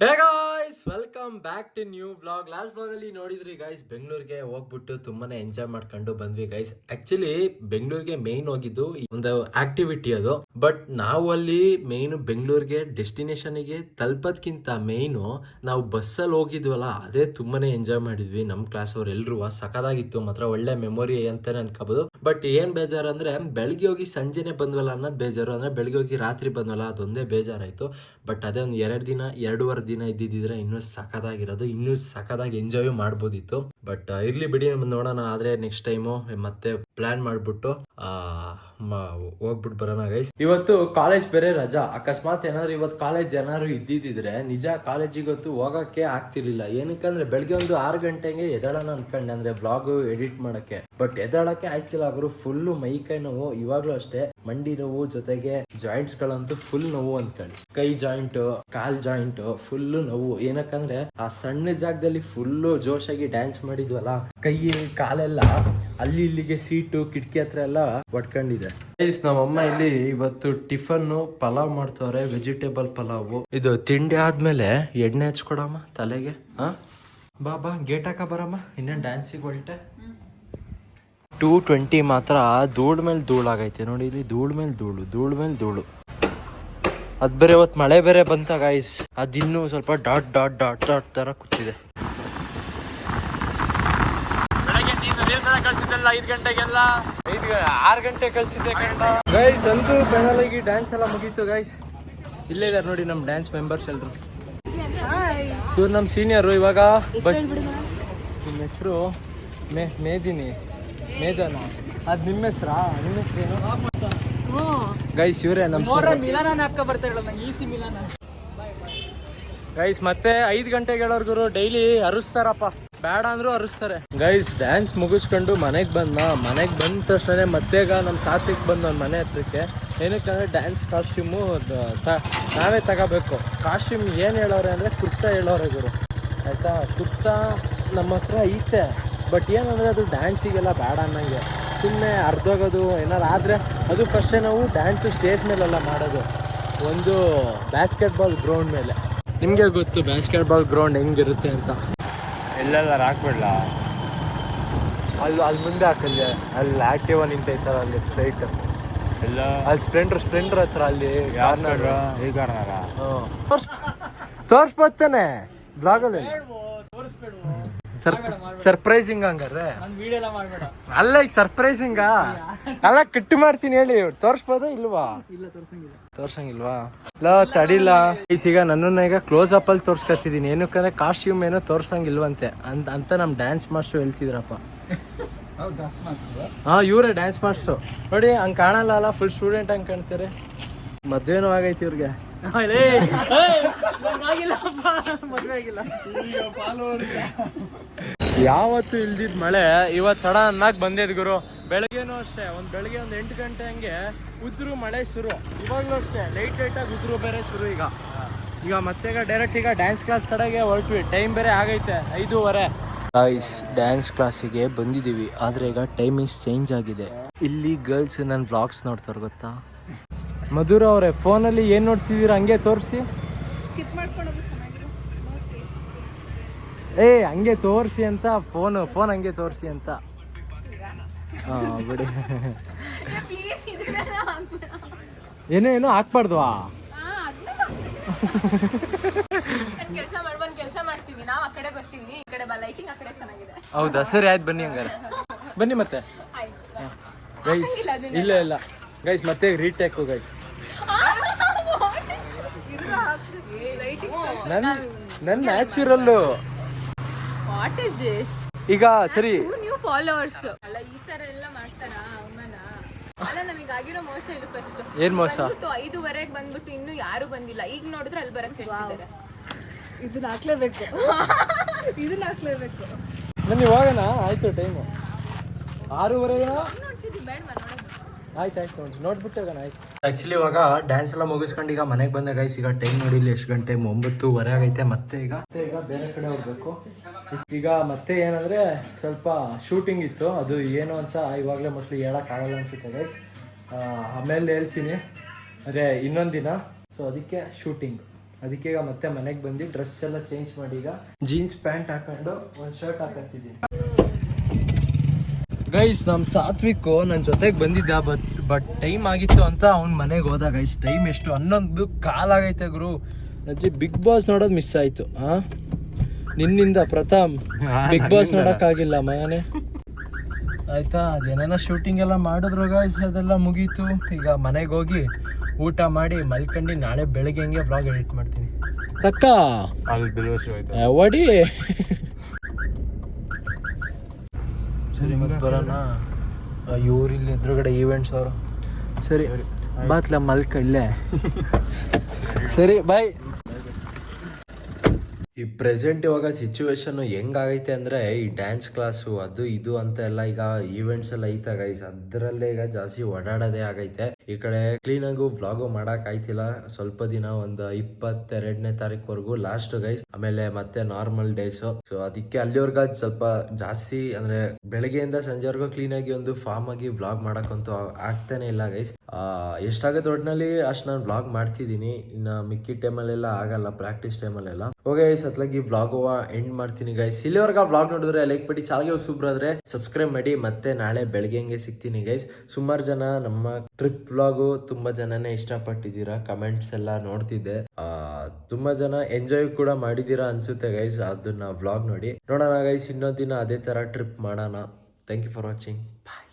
Hey guys welcome back to new blog last blog ಅಲ್ಲಿ ನೋಡಿದ್ರಿ guys ಬೆಂಗಳೂರಿಗೆ ಹೋಗ್ಬಿಟ್ಟು ತುಂಬಾನೇ ಎಂಜಾಯ್ ಮಾಡ್ಕೊಂಡು ಬಂದ್ವಿ ಗೈಸ್ ಆಕ್ಚುಲಿ ಬೆಂಗಳೂರಿಗೆ ಮೇನ್ ಹೋಗಿದ್ದು ಒಂದು ಆಕ್ಟಿವಿಟಿ ಅದು. ಬಟ್ ನಾವು ಅಲ್ಲಿ ಮೇನ್ ಬೆಂಗಳೂರಿಗೆ ಡೆಸ್ಟಿನೇಷನ್ಗೆ ತಲುಪೋದ್ಕಿಂತ ಮೇನ್ ನಾವು ಬಸ್ಸಲ್ಲಿ ಹೋಗಿದ್ವಲ್ಲ, ಅದೇ ತುಂಬಾನೇ ಎಂಜಾಯ್ ಮಾಡಿದ್ವಿ. ನಮ್ ಕ್ಲಾಸ್ ಅವ್ರು ಎಲ್ರು ಸಖದಾಗಿತ್ತು, ಮಾತ್ರ ಒಳ್ಳೆ ಮೆಮೊರಿ ಅಂತಾನೆ ಅನ್ಕೋಬಹುದು ಬಟ್ ಏನ್ ಬೇಜಾರು ಅಂದ್ರೆ ಬೆಳಗ್ಗೆ ಹೋಗಿ ಸಂಜೆನೆ ಬಂದ್ವಲ್ಲ ಅನ್ನೋದು ಬೇಜಾರು. ಅಂದ್ರೆ ಬೆಳಗ್ಗೆ ಹೋಗಿ ರಾತ್ರಿ ಬಂದ್ವಲ್ಲ, ಅದೊಂದೇ ಬೇಜಾರಾಯ್ತು. ಬಟ್ ಅದೇ ಒಂದು ಎರಡು ದಿನ, ಎರಡೂವರೆ ದಿನ ಇದ್ದಿದ್ರೆ ಇನ್ನೂ ಸಖತ್ತಾಗಿರೋದು ಇನ್ನೂ ಸಖತ್ತಾಗಿ ಎಂಜಾಯ್ ಮಾಡ್ಬೋದಿತ್ತು. ಬಟ್ ಇರಲಿ ಬಿಡಿ ನೋಡೋಣ ಆದರೆ ನೆಕ್ಸ್ಟ್ ಟೈಮು ಮತ್ತೆ ಪ್ಲಾನ್ ಮಾಡ್ಬಿಟ್ಟು ಹೋಗ್ಬಿಟ್ಟು ಬರೋಣ ಗೈಸ್ ಇವತ್ತು ಕಾಲೇಜ್ ಬೇರೆ ರಜಾ. ಅಕಸ್ಮಾತ್ ಏನಾದ್ರು ಇವತ್ತು ಕಾಲೇಜ್ ಏನಾದ್ರು ಇದ್ದಿದ್ರೆ ನಿಜ ಕಾಲೇಜಿಗಂತೂ ಹೋಗಕ್ಕೆ ಆಗ್ತಿರ್ಲಿಲ್ಲ. ಏನಕ್ಕಂದ್ರೆ ಬೆಳಗ್ಗೆ ಒಂದು ಆರು ಗಂಟೆಗೆ ಎದಳನ ಅನ್ಕೊಂಡೆ. ಅಂದ್ರೆ ಬ್ಲಾಗ್ ಎಡಿಟ್ ಮಾಡಕ್ಕೆ. ಬಟ್ ಎದಳಕ್ಕೆ ಆಯ್ತಿಲ್ಲ ಅವರು ಫುಲ್ ಮೈ ಕೈ ನೋವು. ಇವಾಗ್ಲೂ ಅಷ್ಟೇ. ಮಂಡಿ ನೋವು ಜೊತೆಗೆ ಜಾಯಿಂಟ್ಸ್ ಗಳಂತೂ ಫುಲ್ ನೋವು ಅಂತೇಳಿ ಕೈ ಜಾಯಿಂಟ್ ಕಾಲ್ ಜಾಯಿಂಟ್ ಫುಲ್ ನೋವು. ಏನಕ್ಕಂದ್ರೆ ಆ ಸಣ್ಣ ಜಾಗದಲ್ಲಿ ಫುಲ್ ಜೋಶಾಗಿ ಡ್ಯಾನ್ಸ್ ಮಾಡಿದ್ವಲ್ಲ ಕೈ ಕಾಲೆಲ್ಲ ಅಲ್ಲಿ ಇಲ್ಲಿಗೆ ಸೀಟು, ಕಿಟಕಿ ಹತ್ರ ಎಲ್ಲ ಒಟ್ಕೊಂಡಿದೆ. ನಮ್ಮಮ್ಮ ಇಲ್ಲಿ ಇವತ್ತು ಟಿಫನ್ ಪಲಾವ್ ಮಾಡ್ತವ್ರೆ ವೆಜಿಟೇಬಲ್ ಪಲಾವ್. ಇದು ತಿಂಡಿ ಆದ್ಮೇಲೆ ಎಣ್ಣೆ ಹಚ್ಕೊಡಮ್ಮ ತಲೆಗೆ, ಹಾ? ಬಾ ಬಾ, ಗೇಟ್ ಹಾಕ ಬರಮ್ಮ, ಇನ್ನೇನು ಡ್ಯಾನ್ಸಿಗೆ ಹೊಲ್ಟೆ ಟೂ ಟ್ವೆಂಟಿ ಮಾತ್ರ ಧೂಳ್ ಮೇಲೆ ಧೂಳಾಗೈತೆ ನೋಡಿ ಇಲ್ಲಿ ಧೂಳ್ ಮೇಲೆ ಧೂಳು, ಧೂಳ್ ಮೇಲೆ ಧೂಳು. ಅದು ಬೇರೆ ಇವತ್ತು ಮಳೆ ಬೇರೆ ಬಂತ ಗಾಯ್ಸ್ ಅದಿನ್ನೂ ಸ್ವಲ್ಪ ಡಾಟ್ ಡಾಟ್ ಡಾಟ್ ಡಾಟ್ ತರ ಕೂತಿದೆ ಬೆಳಗ್ಗೆ ನೀನು ರೀಲ್ಸ್ ಕಳ್ಸಿದ್ದಲ್ಲ ಐದು ಗಂಟೆಗೆಲ್ಲ? ಐದು ಆರು ಗಂಟೆ ಕಳ್ಸಿದ್ದೆ ಕಂಡ ಗೈಸ್ ಅಂತೂ ಫೈನಲ್ ಆಗಿ ಡ್ಯಾನ್ಸ್ ಎಲ್ಲ ಮುಗೀತು ಗೈಸ್ ಇಲ್ಲೇ ಇದಾರೆ ನೋಡಿ ನಮ್ಮ ಡ್ಯಾನ್ಸ್ ಮೆಂಬರ್ಸ್ ಎಲ್ರು. ಇವ್ರು ನಮ್ಮ ಸೀನಿಯರು ಇವಾಗ ಬಟ್ ನಿಮ್ಮ ಹೆಸರು ಮೇ ಮೇದಿನಿ ಮೇದನ. ಅದು ನಿಮ್ಮ ಹೆಸರಾ? ನಿಮ್ಮ ಹೆಸರೇನು? ಗೈಸ್ ಇವರೇ ನಮ್ಮ ಗೈಸ್ ಮತ್ತೆ ಐದು ಗಂಟೆಗೆ ಹೇಳೋರ್ಗುರು ಡೈಲಿ ಅರಿಸ್ತಾರಪ್ಪ. ಬೇಡ ಅಂದ್ರೂ ಅರಿಸ್ತಾರೆ. ಗೈಸ್ ಡ್ಯಾನ್ಸ್ ಮುಗಿಸ್ಕೊಂಡು ಮನೆಗೆ ಬಂದ ಮನೆಗೆ ಬಂದ ತಕ್ಷಣ ಮತ್ತೆಗ ನಮ್ಮ ಸಾತ್ವಿಕ್ ಬಂದ ನನ್ನ ಮನೆ ಹತ್ರಕ್ಕೆ. ಏನಕ್ಕಂದ್ರೆ ಡ್ಯಾನ್ಸ್ ಕಾಸ್ಟ್ಯೂಮು ನಾವೇ ತಗೋಬೇಕು. ಕಾಸ್ಟ್ಯೂಮ್ ಏನು ಹೇಳೋರೆ ಅಂದರೆ ಕುರ್ತಾ ಹೇಳೋರೆ ಗುರು. ಆಯಿತಾ? ಕುರ್ತಾ ನಮ್ಮ ಹತ್ರ ಐತೆ. ಬಟ್ ಏನಂದರೆ ಅದು ಡ್ಯಾನ್ಸಿಗೆಲ್ಲ ಬೇಡ ಅನ್ನಂಗೆ. ಸುಮ್ಮನೆ ಅರ್ಧೋಗೋದು ಏನಾರು ಆದರೆ ಅದು ಫಸ್ಟೇ ನಾವು ಡ್ಯಾನ್ಸು ಸ್ಟೇಜ್ ಮೇಲೆಲ್ಲ ಮಾಡೋದು. ಒಂದು ಬ್ಯಾಸ್ಕೆಟ್ಬಾಲ್ ಗ್ರೌಂಡ್ ಮೇಲೆ. ನಿಮಗೆ ಗೊತ್ತು ಬ್ಯಾಸ್ಕೆಟ್ಬಾಲ್ ಗ್ರೌಂಡ್ ಹೆಂಗಿರುತ್ತೆ ಅಂತ. ಎಲ್ಲೆಲ್ಲ ಹಾಕ್ಬಿಡ್ಲ? ಅಲ್ಲಿ ಅಲ್ಲಿ ಮುಂದೆ ಹಾಕಲ್ಲಿ ಅಲ್ಲಿ ಆಕ್ಟಿವ್ ನಿಂತೈತಲ್ಲ ಅಲ್ಲಿ ಸೈಟ್ ಎಲ್ಲ? ಅಲ್ಲಿ ಸ್ಪ್ಲೆಂಡರ್ ಸ್ಪ್ಲೆಂಡರ್ ಹತ್ರ ಅಲ್ಲಿ ಕಾರ್ನರ್ ಈ ತೋರ್ಸ್ ತೋರ್ಸ್ಬೋತಾನೆ ಬ್ಲಾಗಲ್ಲಿ ಸರ್ಪ್ರೈಸಿಂಗ್ ಹಂಗಾರೆ ಅಲ್ಲ ಈಗ ಸರ್ಪ್ರೈಸಿಂಗ ಅಲ್ಲ ಕಿಟ್ಟು ಮಾಡ್ತೀನಿ ಹೇಳಿ. ತೋರ್ಸ್ಬೋದ ಇಲ್ವಾ? ತೋರ್ಸಂಗಿಲ್ವಾ? ಇಲ್ಲ ತಡಿಲ್ಲ ಈಗ ನನ್ನನ್ನ ಈಗ ಕ್ಲೋಸ್ ಅಪ್ ಅಲ್ಲಿ ತೋರ್ಸ್ಕೊತಿದೀನಿ. ಏನಕ್ಕಂದ್ರೆ ಕಾಸ್ಟ್ಯೂಮ್ ಏನೋ ತೋರ್ಸಂಗಿಲ್ವಂತೆ. ಅಂತ ಅಂತ ನಮ್ ಡ್ಯಾನ್ಸ್ ಮಾಸ್ಟರ್ ಹೇಳ್ತಿದ್ರಪ್ಪ. ಹೌದಾ? ಹಾ ಇವರೇ ಡ್ಯಾನ್ಸ್ ಮಾಸ್ಟರ್ ನೋಡಿ ಹಂಗ್ ಕಾಣಲ್ಲ ಅಲ್ಲ ಫುಲ್ ಸ್ಟೂಡೆಂಟ್ ಹಂಗ್ ಕಾಣ್ತಾರೆ. ಮದ್ವೆನೂ ಆಗೈತಿ ಇವ್ರಿಗೆ. ಯಾವತ್ತು ಇಲ್ದಿದ್ ಮಳೆ ಇವತ್ತು ಸಡನ್ ಆಗಿ ಬಂದಿದ್ ಗುರು. ಬೆಳಗ್ಗೆನೂ ಅಷ್ಟೇ ಒಂದ್ ಬೆಳಗ್ಗೆ ಒಂದ್ ಎಂಟು ಗಂಟೆ ಹಂಗೆ ಉದ್ರು ಮಳೆ ಶುರು. ಇವಾಗ್ಲೂ ಅಷ್ಟೇ ಲೈಟ್ ಲೈಟ್ ಆಗಿ ಉದ್ರು ಬೇರೆ ಶುರು ಈಗ. ಈಗ ಮತ್ತೆ ಈಗ ಡೈರೆಕ್ಟ್ ಈಗ ಡ್ಯಾನ್ಸ್ ಕ್ಲಾಸ್ ಕಡೆಗೆ ಹೊರಟ್ವಿ. ಟೈಮ್ ಬೇರೆ ಆಗೈತೆ ಐದೂವರೆ. ಗಾಯ್ಸ್ ಡ್ಯಾನ್ಸ್ ಕ್ಲಾಸಿಗೆ ಬಂದಿದ್ದೀವಿ ಆದರೆ ಈಗ ಟೈಮಿಂಗ್ಸ್ ಚೇಂಜ್ ಆಗಿದೆ. ಇಲ್ಲಿ ಗರ್ಲ್ಸ್ ನನ್ನ ಬ್ಲಾಗ್ಸ್ ನೋಡ್ತಾರೆ ಗೊತ್ತಾ? ಮಧುರ ಅವರೇ ಫೋನಲ್ಲಿ ಏನು ನೋಡ್ತಿದ್ದೀರಾ? ಹಂಗೆ ತೋರಿಸಿ. ಏ ಹಂಗೆ ತೋರಿಸಿ ಅಂತ. ಫೋನ್ ಫೋನ್ ಹಂಗೆ ತೋರಿಸಿ ಅಂತ. ಹಾಂ ಬಿಡಿ. ಏನು ಏನೋ ಹಾಕ್ಬಾರ್ದ್ವಾ ಚೆನ್ನಾಗಿದೆ. ಹೌದಾ? ಸರಿ ಆಯ್ತು ಬನ್ನಿ ಹಂಗಾರೆ. ಬನ್ನಿ ಮತ್ತೆ. ಗೈಸ್ ಇಲ್ಲ ಇಲ್ಲ. ಗೈಸ್ ಮತ್ತೆ ರೀಟೇಕು ಗೈಸ್ ನನ್ನ natural natural what is this ಈಗ ಸರಿ. ನ್ಯೂ ಫಾಲೋವರ್ಸ್ ಅಲ್ಲ ಈ ತರ ಎಲ್ಲ ಮಾಡ್ತಾರಾ ಅವಮಾನ? ಅಲ್ಲ ನಮಗೆ ಆಗಿರೋ ಮೋಸ ಇದು ಫಸ್ಟ್ ಏನ್ ಮೋಸ? ಐದುವರೆಗೆ ಬಂದ್ಬಿಟ್ಟು ಇನ್ನು ಯಾರು ಬಂದಿಲ್ಲ. ಈಗ ನೋಡಿದ್ರೆ ಅಲ್ಲಿ ಬರಕ್ ಹೇಳ್ತಿದ್ದಾರೆ. ಇದನ್ನ ಹಾಕ್ಲೇಬೇಕು ಇದನ್ನ ಹಾಕ್ಲೇಬೇಕು ನಾನು ಹೋಗೋಣ. ಆಯ್ತು ಟೈಮು ಆರೂವರೆಗೆ? ಆಯ್ತು ಆಯ್ತು ನೋಡಿ ನೋಡ್ಬಿಟ್ಟು ಹೋಗೋಣ ಆಯ್ತು. ಆ್ಯಕ್ಚುಲಿ ಇವಾಗ ಡ್ಯಾನ್ಸ್ ಎಲ್ಲ ಮುಗಿಸ್ಕೊಂಡು ಈಗ ಮನೆಗೆ ಬಂದಾಗ ಗೈಸ್ ಈಗ ಟೈಮ್ ನೋಡಿಲ್ಲ ಎಷ್ಟು ಗಂಟೆ? ಒಂಬತ್ತುವರೆ ಆಗೈತೆ ಮತ್ತೆ ಈಗ. ಮತ್ತೆ ಈಗ ಬೇರೆ ಕಡೆ ಹೋಗ್ಬೇಕು. ಈಗ ಮತ್ತೆ ಏನಂದ್ರೆ ಸ್ವಲ್ಪ ಶೂಟಿಂಗ್ ಇತ್ತು. ಅದು ಏನು ಅಂತ ಇವಾಗಲೇ ಮೋಸ್ಟ್ಲಿ ಹೇಳೋಕ್ಕಾಗಲ್ಲ ಅನ್ಸುತ್ತೆ ಗೈಸ್ ಆಮೇಲೆ ಹೇಳ್ತೀನಿ. ಅದೇ ಇನ್ನೊಂದು ದಿನ. ಸೊ ಅದಕ್ಕೆ ಶೂಟಿಂಗ್ ಅದಕ್ಕೆ ಈಗ ಮತ್ತೆ ಮನೆಗೆ ಬಂದು ಡ್ರೆಸ್ ಎಲ್ಲ ಚೇಂಜ್ ಮಾಡಿ ಈಗ. ಜೀನ್ಸ್ ಪ್ಯಾಂಟ್ ಹಾಕೊಂಡು ಒಂದು ಶರ್ಟ್ ಹಾಕತ್ತಿದ್ದೀನಿ. ಗೈಸ್ ನಮ್ಮ ಸಾತ್ವಿಕ್ ನನ್ನ ಜೊತೆಗೆ ಬಂದಿದ್ದ ಬಟ್ ಬಟ್ ಟೈಮ್ ಆಗಿತ್ತು ಅಂತ ಅವ್ನ ಮನೆಗೆ ಹೋದ ಗೈಸ್ ಟೈಮ್ ಎಷ್ಟು? ಹನ್ನೊಂದು ಕಾಲಾಗೈತೆ ಗುರು. ಅಜ್ಜಿ ಬಿಗ್ ಬಾಸ್ ನೋಡೋದು ಮಿಸ್ ಆಯ್ತು ಆ? ನಿನ್ನಿಂದ ಪ್ರಥಮ್ ಬಿಗ್ ಬಾಸ್ ನೋಡೋಕ್ಕಾಗಿಲ್ಲ ಮಗನೇ. ಆಯ್ತಾ ಅದೇನೇನೋ ಶೂಟಿಂಗ್ ಎಲ್ಲ ಮಾಡಿದ್ರು ಗೈಸ್ ಅದೆಲ್ಲ ಮುಗೀತು. ಈಗ ಮನೆಗೆ ಹೋಗಿ ಊಟ ಮಾಡಿ ಮಲ್ಕಂಡು ನಾಳೆ ಬೆಳಗ್ಗೆ ಹಂಗೆ ಬ್ಲಾಗ್ ಎಡಿಟ್ ಮಾಡ್ತೀನಿ. ತಕ್ಕ? ಒಡಿ ಸರಿ ಮತ್ತೆ ಬರೋಣ. ಇವ್ರು ಇಲ್ಲಿ ಎದುರುಗಡೆ ಈವೆಂಟ್ಸ್ ಅವರು. ಸರಿ ಬಾತ್ಲ ಮಲ್ಕಳ್ಳೆ ಸರಿ ಬಾಯ್ ಈ ಪ್ರೆಸೆಂಟ್ ಇವಾಗ ಸಿಚುವೇಶನ್ ಹೆಂಗಾಗೈತೆ ಅಂದ್ರೆ ಈ ಡ್ಯಾನ್ಸ್ ಕ್ಲಾಸು ಅದು ಇದು ಅಂತ ಎಲ್ಲ ಈಗ ಈವೆಂಟ್ಸ್ ಎಲ್ಲ ಐತ ಗೈಸ್ ಅದ್ರಲ್ಲೇ ಈಗ ಜಾಸ್ತಿ ಓಡಾಡೋದೇ ಆಗೈತೆ. ಈ ಕಡೆ ಕ್ಲೀನ್ ಆಗು ಬ್ಲಾಗು ಮಾಡಕ್ ಆಯ್ತಿಲ್ಲ. ಸ್ವಲ್ಪ ದಿನ ಒಂದು ಇಪ್ಪತ್ತೆರಡನೇ ತಾರೀಕುವರೆಗೂ ಲಾಸ್ಟ್ ಗೈಸ್ ಆಮೇಲೆ ಮತ್ತೆ ನಾರ್ಮಲ್ ಡೇಸ್ ಸೊ ಅದಕ್ಕೆ ಅಲ್ಲಿವರ್ಗ ಸ್ವಲ್ಪ ಜಾಸ್ತಿ ಅಂದ್ರೆ ಬೆಳಗ್ಗೆಯಿಂದ ಸಂಜೆವರೆಗೂ ಕ್ಲೀನ್ ಆಗಿ ಒಂದು ಫಾರ್ಮ್ ಆಗಿ ವ್ಲಾಗ್ ಮಾಡಕ್ಕಂತೂ ಆಗ್ತಾನೆ ಇಲ್ಲ ಗೈಸ್ ಎಷ್ಟಾಗುತ್ತೆ ಒಟ್ಟಿನಲ್ಲಿ ಅಷ್ಟು ನಾನು ವ್ಲಾಗ್ ಮಾಡ್ತಿದ್ದೀನಿ. ಇನ್ನು ಮಿಕ್ಕಿ ಟೈಮಲ್ಲೆಲ್ಲ ಆಗಲ್ಲ ಪ್ರಾಕ್ಟೀಸ್ ಟೈಮಲ್ಲೆಲ್ಲ ಓಕೆ ಗೈಸ್ ಅತ್ಲಾಗಿ ವ್ಲಾಗುವ ಎಂಡ್ ಮಾಡ್ತೀನಿ ಗೈಸ್ ಇಲ್ಲಿವರೆಗ ವ್ಲಾಗ್ ನೋಡಿದ್ರೆ ಲೈಕ್ ಮಾಡಿ ಚಾಲ್ಗೆ ಸೂಪರ್ ಆದ್ರೆ ಸಬ್ಸ್ಕ್ರೈಬ್ ಮಾಡಿ ಮತ್ತೆ ನಾಳೆ ಬೆಳಗ್ಗೆ ಹಂಗೆ ಸಿಗ್ತೀನಿ ಗೈಸ್ ಸುಮಾರು ಜನ ನಮ್ಮ ಟ್ರಿಪ್ ವ್ಲಾಗು ತುಂಬಾ ಜನನೇ ಇಷ್ಟಪಟ್ಟಿದ್ದೀರಾ? ಕಮೆಂಟ್ಸ್ ಎಲ್ಲ ನೋಡ್ತಿದ್ದೆ. ತುಂಬಾ ಜನ ಎಂಜಾಯ್ ಕೂಡ ಮಾಡಿದೀರಾ ಅನ್ಸುತ್ತೆ ಗೈಸ್ ಅದನ್ನ ವ್ಲಾಗ್ ನೋಡಿ. ನೋಡೋಣ ಗೈಸ್ ಇನ್ನೊಂದಿನ ದಿನ ಅದೇ ತರ ಟ್ರಿಪ್ ಮಾಡೋಣ. Thank you for watching bye